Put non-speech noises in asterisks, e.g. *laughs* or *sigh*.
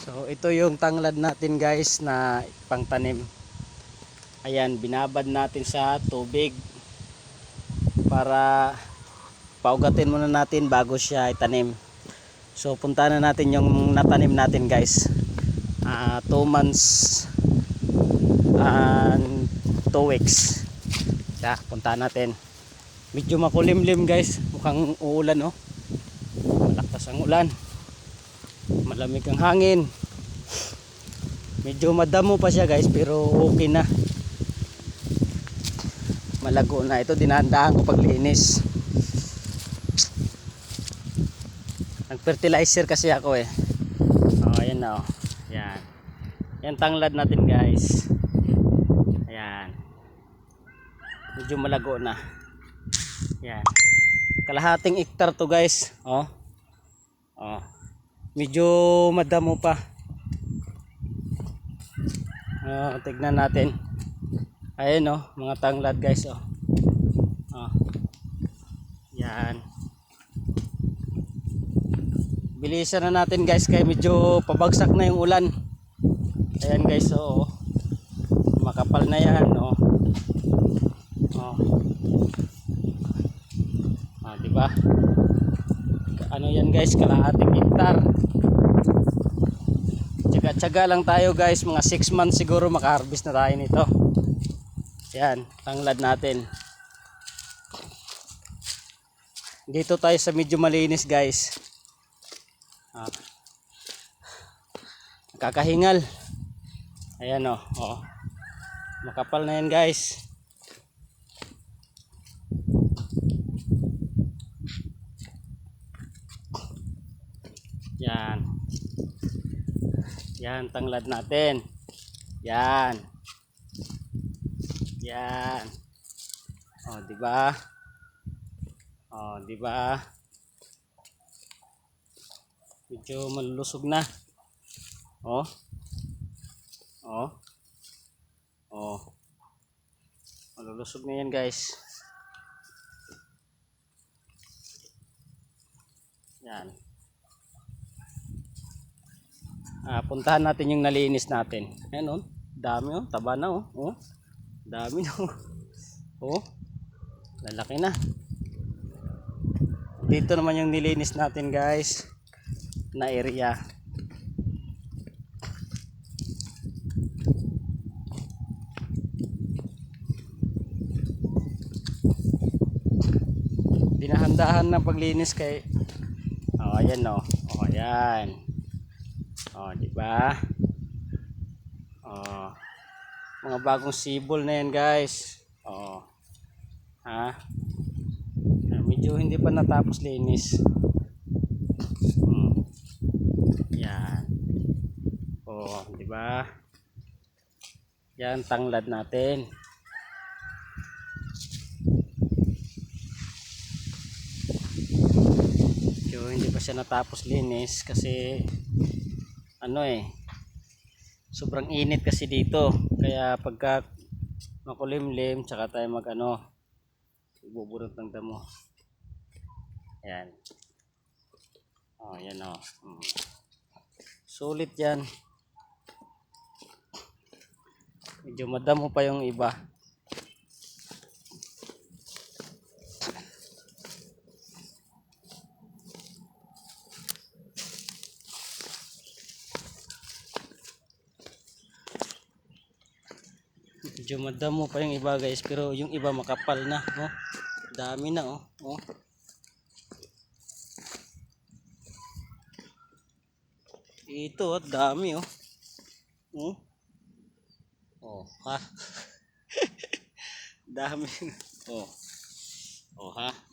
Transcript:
So ito yung tanglad natin guys na pangtanim. Ayan, binabad natin sa tubig para paugatin muna natin bago siya itanim. So punta na natin yung natanim natin guys. 2 months and 2 weeks. Yeah, punta natin. Medyo makulimlim guys. Mukhang uulan oh. Malakas ang ulan. Malamig ang hangin. Medyo madamo pa siya guys pero okay na. Malago na ito dinahandaan ko paglinis. Nag-fertilizer kasi ako eh. Oh, ayan na oh. Yan. Yan tanglad natin guys. Ayan. Medyo malago na. Yan. Kalahating hektar to guys. Oh. Oh. Medyo madamo pa. Oh, tignan natin. Ayan oh, mga tanglad guys oh. Oh. Yan. Bilisan na natin guys kaya medyo pabagsak na yung ulan. Ayan guys oh. Makapal na yan oh. Oh. Ah, di ba? Ano yan guys, kalahating hektar. Tsaga-tsaga lang tayo guys, mga 6 months siguro makaharvest na tayo nito. Yan, tanglad natin. Dito tayo sa medyo malinis guys. Ah. Kakahingal. Ayan o. Oh. Makapal na yan guys. Yan. Yan, tanglad natin. Yan. Yan. Oh, di ba? Oh, di ba? Medyo malulusog na. Oh. Oh. Oh. Malulusog na yan, guys. Yan. Ah, puntahan natin yung nalinis natin. Ayan oh. Dami oh. Taba na oh. Oh. Dami na oh. Oh. Lalaki na. Dito naman yung nilinis natin guys. Na area. Dinahandahan ng paglinis kay Oh, ayan oh. Oh, ayan. Oh, di ba? Oh. Mga bagong sibol na yan, guys. Oh. Ha? Ah, Medyo hindi pa natapos linis. Hmm. Yan. Oh, di ba? Yan tanglad natin. Medyo hindi pa siya natapos linis kasi ano eh sobrang init kasi dito. Kaya pagka makulimlim tsaka tayo mag ano bubunot ng damo. Yan oh yan oh. Hmm. sulit yan. Medyo madamo pa yung iba medyo madamo pa yung iba guys pero yung iba makapal na oh. Dami na oh. Oh. Ito oh dami oh. Oh. Oh ha? *laughs* Dami oh. Oh ha